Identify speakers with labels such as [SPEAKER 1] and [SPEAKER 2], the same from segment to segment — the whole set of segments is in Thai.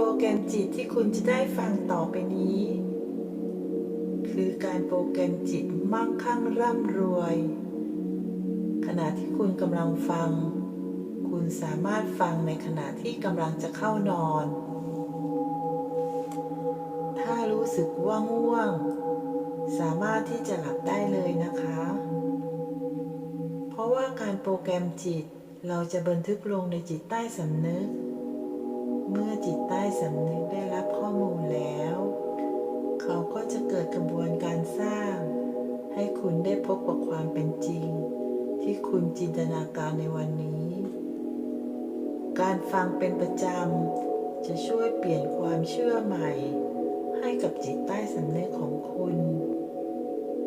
[SPEAKER 1] โปรแกรมจิตที่คุณจะได้ฟังต่อไปนี้ คือการโปรแกรมจิตมั่งคั่งร่ำรวย ขณะที่คุณกำลังฟัง คุณสามารถฟังในขณะที่กำลังจะเข้านอน ถ้ารู้สึกว่าง่วง สามารถที่จะหลับได้เลยนะคะ เพราะว่าการโปรแกรมจิตเราจะบันทึกลงในจิตใต้สำนึก เมื่อจิตใต้สำนึกได้รับข้อมูลแล้ว เขาก็จะเกิดกระบวนการสร้าง ให้คุณได้พบกับความเป็นจริง ที่คุณจินตนาการในวันนี้ การฟังเป็นประจำจะช่วยเปลี่ยนความเชื่อใหม่ ให้กับจิตใต้สำนึกของคุณ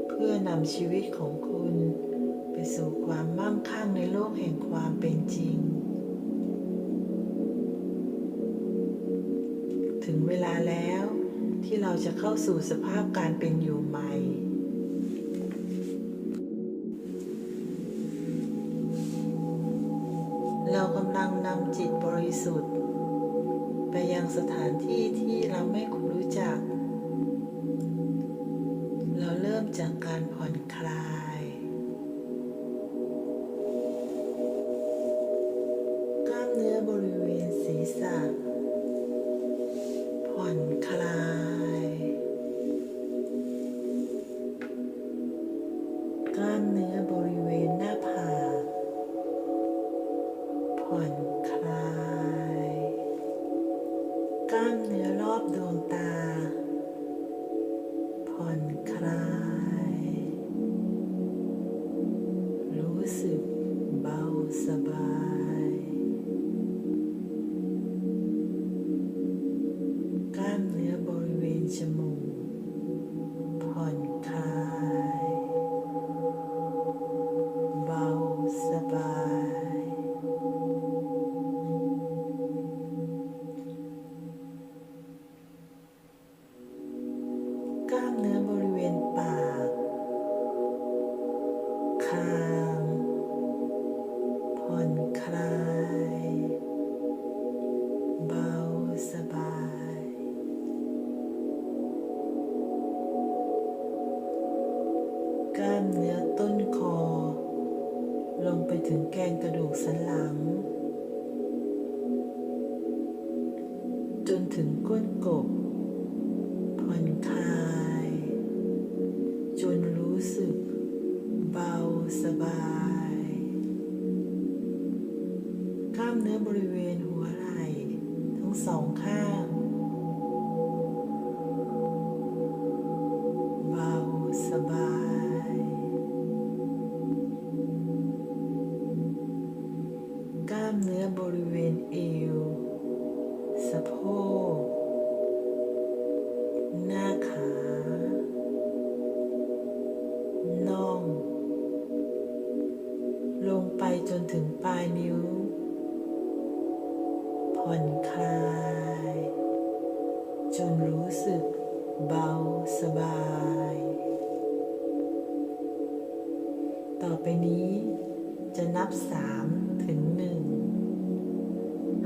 [SPEAKER 1] เพื่อนำชีวิตของคุณ ไปสู่ความมั่งคั่งในโลกแห่งความเป็นจริง ที่เราจะเข้าสู่สภาพการเป็นอยู่ใหม่เรากำลังนำจิตบริสุทธิ์ ไปยังสถานที่ที่เราไม่คุ้นรู้จัก เราเริ่มจากการผ่อนคลาย ลาย รู้สึกเบาสบาย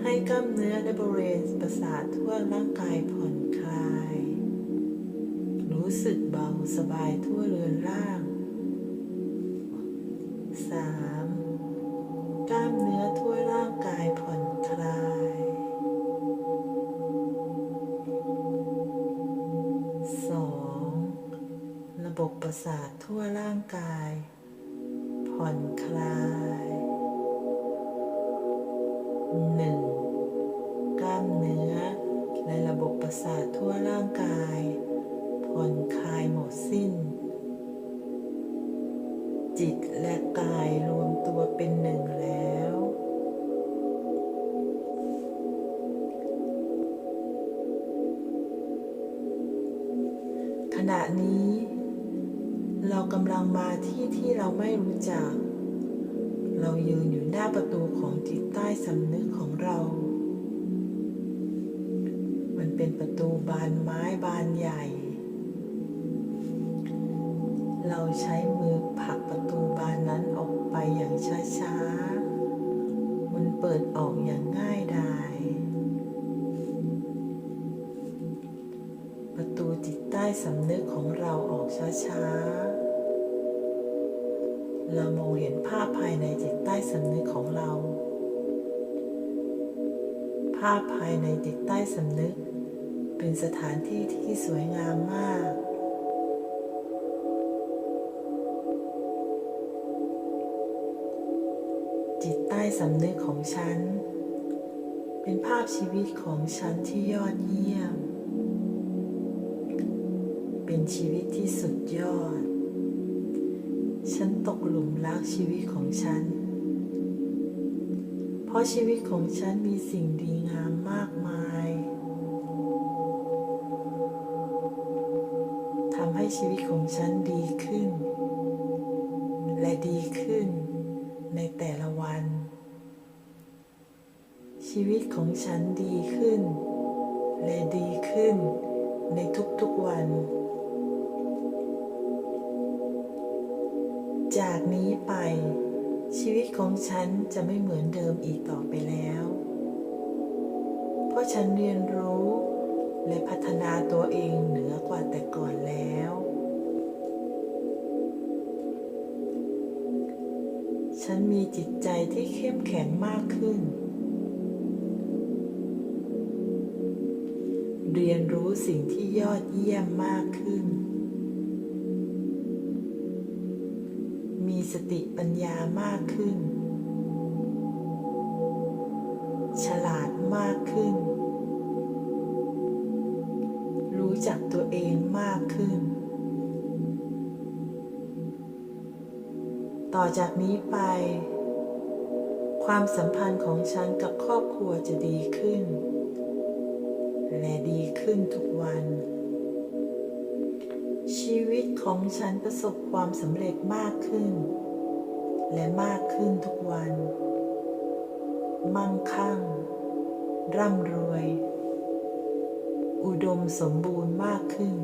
[SPEAKER 1] ให้กล้ามเนื้อในบริเวณประสาททั่วร่างกายผ่อนคลาย รู้สึกเบาสบายทั่วเรือนร่างสามกล้ามเนื้อทั่วร่างกายผ่อนคลายสองระบบประสาททั่วร่างกาย ผ่อนคลาย จิตและกายรวมตัวเป็นหนึ่งแล้ว ขณะนี้ เรากำลังมาที่ที่เราไม่รู้จัก เรายืนอยู่หน้าประตูของจิตใต้สำนึกของเรา มันเป็นประตูบานไม้บานใหญ่ เราใช้ สำนึกของเราออกช้าๆ เรามองเห็นภาพภายในจิตใต้สำนึกของเรา ภาพภายในจิตใต้สำนึก เป็นสถานที่ที่สวยงามมาก จิตใต้สำนึกของฉัน เป็นภาพชีวิตของฉันที่ยอดเยี่ยม ชีวิตที่สุดยอด ฉันตกหลุมรักชีวิตของฉัน เพราะชีวิตของฉันมีสิ่งดีงามมากมายทำให้ชีวิตของฉันดีขึ้น และดีขึ้นในแต่ละวัน ชีวิตของฉันดีขึ้น และดีขึ้นในทุกๆวัน ชีวิตของฉันจะไม่เหมือนเดิมอีกต่อไปแล้ว เพราะฉันเรียนรู้ และพัฒนาตัวเองเหนือกว่าแต่ก่อนแล้ว ฉันมีจิตใจที่เข้มแข็งมากขึ้น เรียนรู้สิ่งที่ยอดเยี่ยมมากขึ้น สติปัญญามากขึ้น ฉลาดมากขึ้น รู้จักตัวเองมากขึ้น ต่อจากนี้ไป ความสัมพันธ์ของฉันกับครอบครัวจะดีขึ้น และดีขึ้นทุกวันชีวิตของฉันประสบความสำเร็จมากขึ้น และมากขึ้นทุกวัน มั่งคั่ง ร่ำรวย อุดมสมบูรณ์มากขึ้น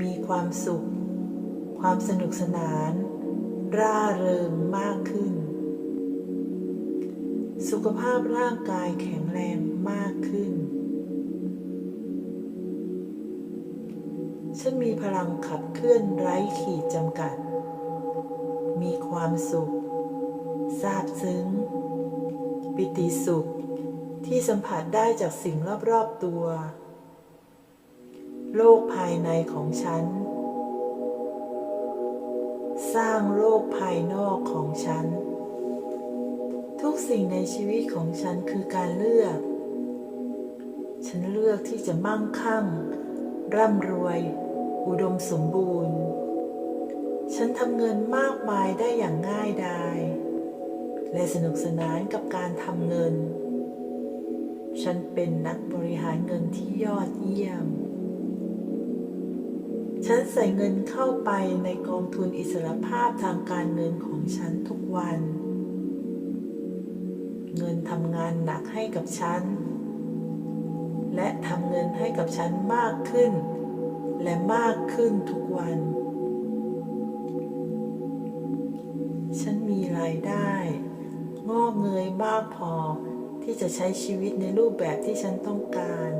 [SPEAKER 1] มีความสุข ความสนุกสนาน ร่าเริงมากขึ้น สุขภาพร่างกายแข็งแรงมากขึ้น ฉันมีพลังขับเคลื่อนไร้ขีดจำกัด มีความสุขซาบซึ้ง ปิติสุขที่สัมผัสได้จากสิ่งรอบๆตัว โลกภายในของฉัน สร้างโลกภายนอกของฉัน ทุกสิ่งในชีวิตของฉันคือการเลือก ฉันเลือกที่จะมั่งคั่ง ร่ำรวย อุดมสมบูรณ์ ฉันทำเงินมากมายได้อย่างง่ายดาย และสนุกสนานกับการทำเงิน ฉันเป็นนักบริหารเงินที่ยอดเยี่ยม ฉันใส่เงินเข้าไปในกองทุนอิสรภาพทางการเงินของฉันทุกวัน เงินทำงานหนักให้กับฉัน และทำเงินให้กับฉันมากขึ้น และมากขึ้นทุกวัน มากพอที่จะใช้ชีวิตในรูปแบบที่ฉันต้องการ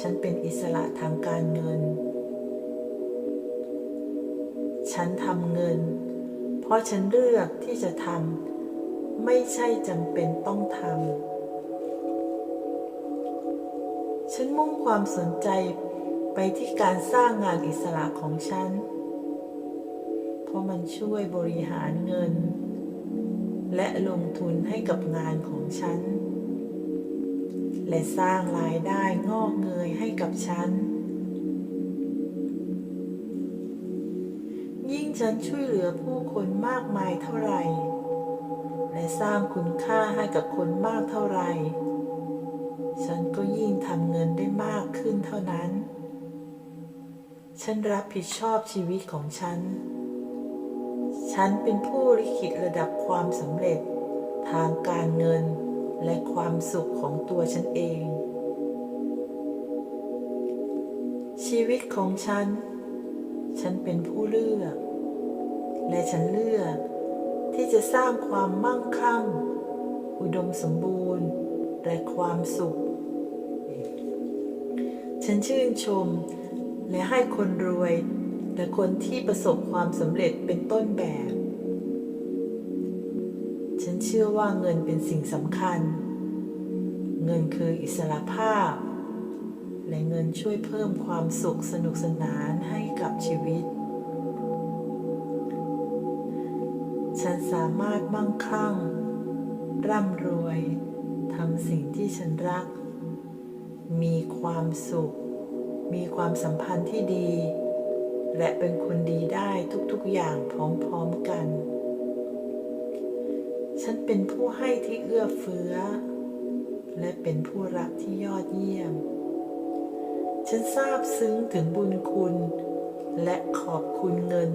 [SPEAKER 1] ฉันเป็นอิสระทางการเงิน ฉันทำเงิน เพราะฉันเลือกที่จะทำไม่ใช่จำเป็นต้องทำ ฉันมุ่งความสนใจไปที่การสร้างงานอิสระของฉัน เพราะมันช่วยบริหารเงิน และลงทุนให้กับงานของฉัน และสร้างรายได้งอกเงยให้กับฉัน ยิ่งฉันช่วยเหลือผู้คนมากมายเท่าไหร่ และสร้างคุณค่าให้กับคนมากเท่าไหร่ ฉันก็ยิ่งทำเงินได้มากขึ้นเท่านั้น ฉันรับผิดชอบชีวิตของฉัน ฉันเป็นผู้ลิขิตระดับความสำเร็จ ทางการเงินและความสุขของตัวฉันเอง ชีวิตของฉัน ฉันเป็นผู้เลือก และฉันเลือกที่จะสร้างความมั่งคั่ง อุดมสมบูรณ์ และความสุข ฉันชื่นชม และให้คนรวย และคนที่ประสบความสำเร็จเป็นต้นแบบ ฉันเชื่อว่าเงินเป็นสิ่งสำคัญ เงินคืออิสรภาพ และเงินช่วยเพิ่มความสุขสนุกสนานให้กับชีวิต ฉันสามารถมั่งคั่ง ร่ำรวยทำสิ่งที่ฉันรัก มีความสุข มีความสัมพันธ์ที่ดี และเป็นคนดีได้ทุกๆอย่างพร้อมๆกัน ฉันเป็นผู้ให้ที่เอื้อเฟื้อ และเป็นผู้รักที่ยอดเยี่ยม ฉันซาบซึ้งถึงบุญคุณ และขอบคุณเงิน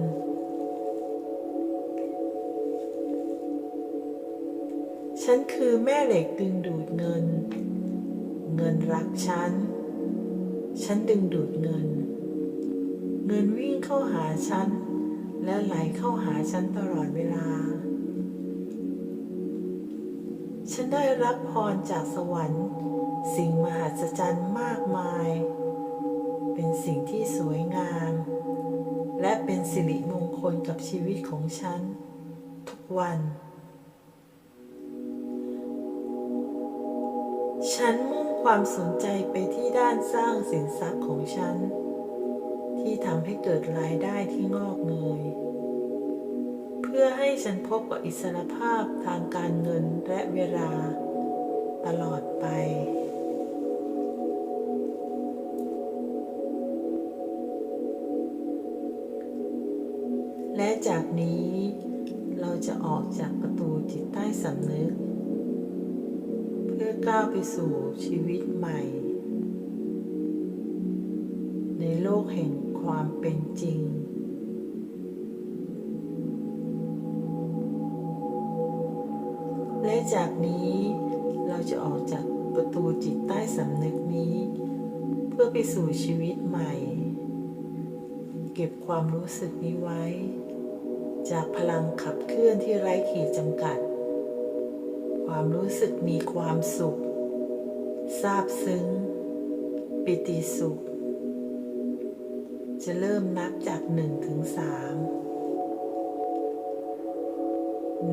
[SPEAKER 1] ฉันคือแม่เหล็กดึงดูดเงิน เงินรักฉัน ฉันดึงดูดเงิน เงินวิ่งเข้าหาฉัน และไหลเข้าหาฉันตลอดเวลา ฉันได้รับพรจากสวรรค์ สิ่งมหัศจรรย์มากมาย เป็นสิ่งที่สวยงาม และเป็นสิริมงคลกับชีวิตของฉัน ทุกวัน ฉันมุ่งความสนใจไปที่ด้านสร้างสินทรัพย์ของฉัน ที่ทำให้เกิดรายได้ที่งอกเงย เพื่อให้ฉันพบกับอิสรภาพทางการเงินและเวลา ตลอดไป และจากนี้เราจะออกจากประตูจิตใต้สำนึก เพื่อก้าวไปสู่ชีวิตใหม่ ในโลกแห่ง ความเป็นจริง และจากนี้เราจะออกจากประตูจิตใต้สำนึกนี้ เพื่อไปสู่ชีวิตใหม่ เก็บความรู้สึกนี้ไว้ จากพลังขับเคลื่อนที่ไร้ขีดจำกัด ความรู้สึกมีความสุขซาบซึ้ง ปิติสุข จะเริ่มนับจากหนึ่งถึงสาม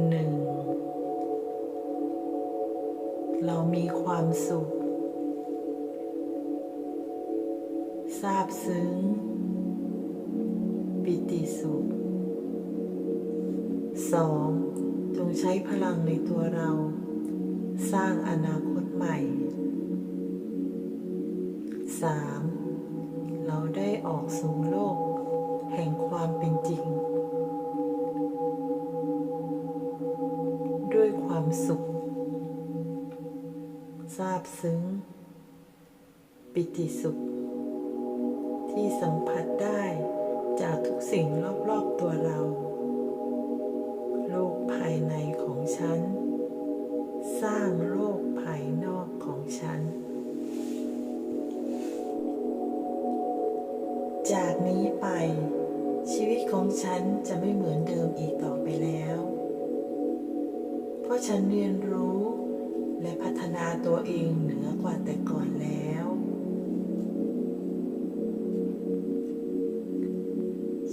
[SPEAKER 1] หนึ่งเรามีความสุขซาบซึ้ง ปิติสุขสองจงใช้พลังในตัวเรา สร้างอนาคตใหม่สาม ความเป็นจริง ด้วยความสุขซาบซึ้ง ปิติสุข ฉันจะไม่เหมือนเดิมอีกต่อไปแล้ว เพราะฉันเรียนรู้และพัฒนาตัวเองเหนือกว่าแต่ก่อนแล้ว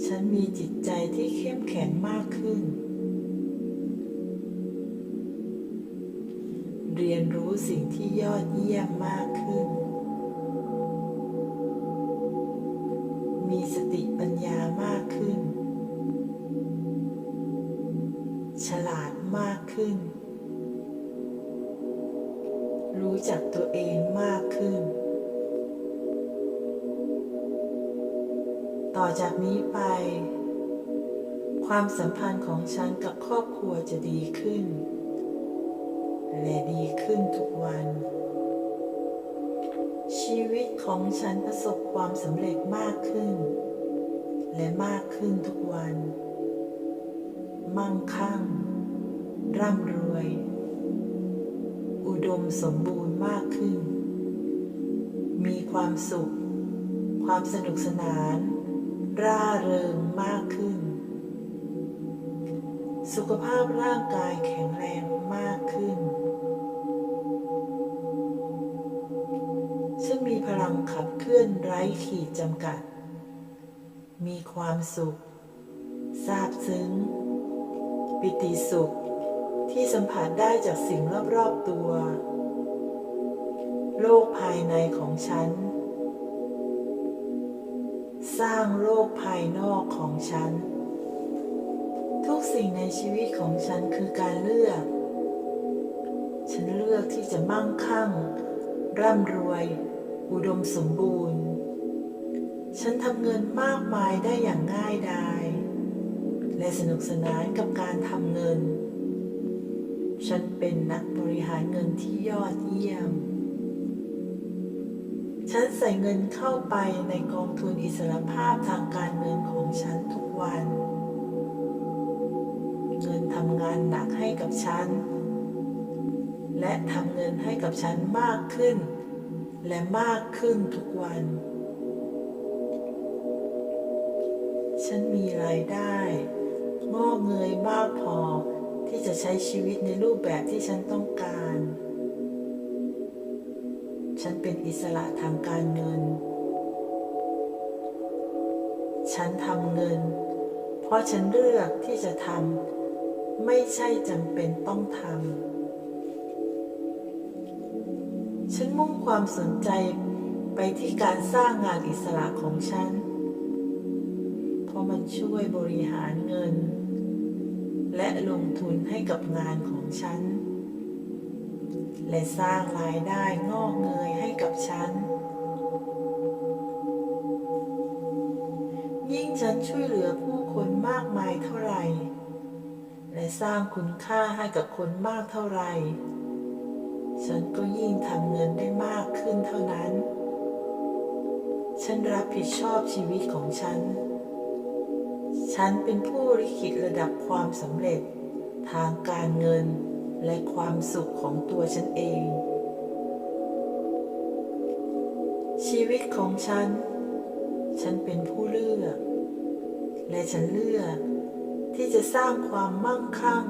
[SPEAKER 1] ฉันมีจิตใจที่เข้มแข็งมากขึ้น เรียนรู้สิ่งที่ยอดเยี่ยมมากขึ้น จากนี้ไป ความสัมพันธ์ของฉันกับครอบครัวจะดีขึ้น และดีขึ้นทุกวัน ชีวิตของฉันประสบความสำเร็จมากขึ้น และมากขึ้นทุกวัน มั่งคั่ง ร่ำรวย อุดมสมบูรณ์มากขึ้น มีความสุข ความสนุกสนาน ร่าเริงมากขึ้น สุขภาพร่างกายแข็งแรงมากขึ้น ฉันมีพลังขับเคลื่อนนไร้ขีดจำกัด มีความสุขซาบซึ้ง ปิติสุขที่สัมผัสได้จากสิ่งรอบๆตัว โลกภายในของฉัน สร้างโลกภายนอกของฉัน ทุกสิ่งในชีวิตของฉันคือการเลือก ฉันเลือกที่จะมั่งคั่ง ร่ำรวย อุดมสมบูรณ์ ฉันทำเงินมากมายได้อย่างง่ายดาย และสนุกสนานกับการทำเงิน ฉันเป็นนักบริหารเงินที่ยอดเยี่ยม ฉันใส่เงินเข้าไปในกองทุนอิสรภาพทางการเงินของฉันทุกวัน เงินทำงานหนักให้กับฉัน และทำเงินให้กับฉันมากขึ้น และมากขึ้นทุกวัน ฉันมีรายได้ งอกเงยมากพอที่จะใช้ชีวิตในรูปแบบที่ฉันต้องการ ฉันเป็นอิสระทางการเงิน ฉันทำเงิน เพราะฉันเลือกที่จะทำไม่ใช่จำเป็นต้องทำ ฉันมุ่งความสนใจไปที่การสร้างงานอิสระของฉัน เพราะมันช่วยบริหารเงิน และลงทุนให้กับงานของฉัน และสร้างรายได้งอกเงยให้กับฉัน ยิ่งฉันช่วยเหลือผู้คนมากมายเท่าไหร่ และสร้างคุณค่าให้กับคนมากเท่าไหร่ ฉันก็ยิ่งทำเงินได้มากขึ้นเท่านั้น ฉันรับผิดชอบชีวิตของฉัน ฉันเป็นผู้ลิขิตระดับความสำเร็จทางการเงิน และความสุขของตัวฉันเอง ชีวิตของฉัน ฉันเป็นผู้เลือก และฉันเลือกที่จะสร้างความมั่งคั่ง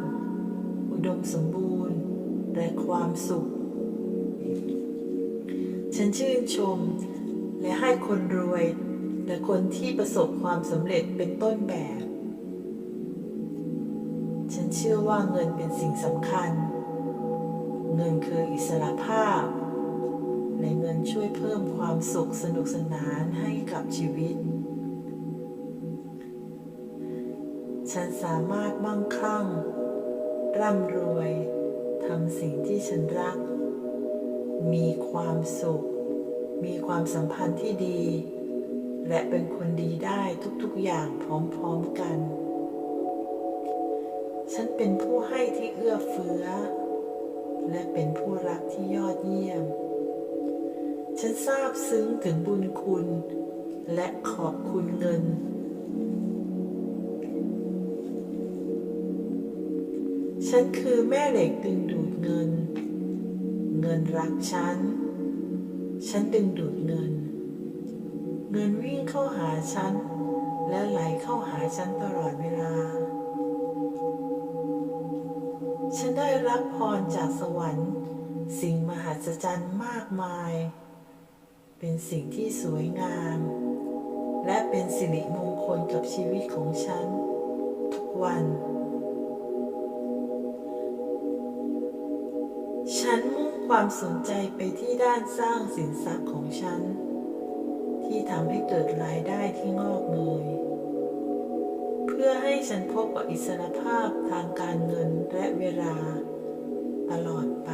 [SPEAKER 1] อุดมสมบูรณ์ และความสุข ฉันชื่นชม และให้คนรวย และคนที่ประสบความสำเร็จเป็นต้นแบบ ชื่อว่าเงินเป็นสิ่งสำคัญ เงินคืออิสระภาพ และเงินช่วยเพิ่มความสุขสนุกสนานให้กับชีวิต ฉันสามารถมั่งคั่ง ร่ำรวยทำสิ่งที่ฉันรัก มีความสุข มีความสัมพันธ์ที่ดี และเป็นคนดีได้ทุกๆอย่างพร้อมๆกัน ฉันเป็นผู้ให้ที่เอื้อเฟื้อ และเป็นผู้รักที่ยอดเยี่ยม ฉันซาบซึ้งถึงบุญคุณ และขอบคุณเงิน ฉันคือแม่เหล็กดึงดูดเงิน เงินรักฉัน ฉันดึงดูดเงิน เงินวิ่งเข้าหาฉัน และไหลเข้าหาฉันตลอดเวลา ฉันได้รับพรจากสวรรค์ สิ่งมหัศจรรย์มากมาย เป็นสิ่งที่สวยงาม และเป็นสิริมงคลกับชีวิตของฉัน ทุกวัน ฉันมุ่งความสนใจไปที่ด้านสร้างสินทรัพย์ของฉัน ที่ทำให้เกิดรายได้ที่งอกเงยเพื่อให้ ฉันพบกับอิสรภาพทางการเงินและเวลาตลอดไป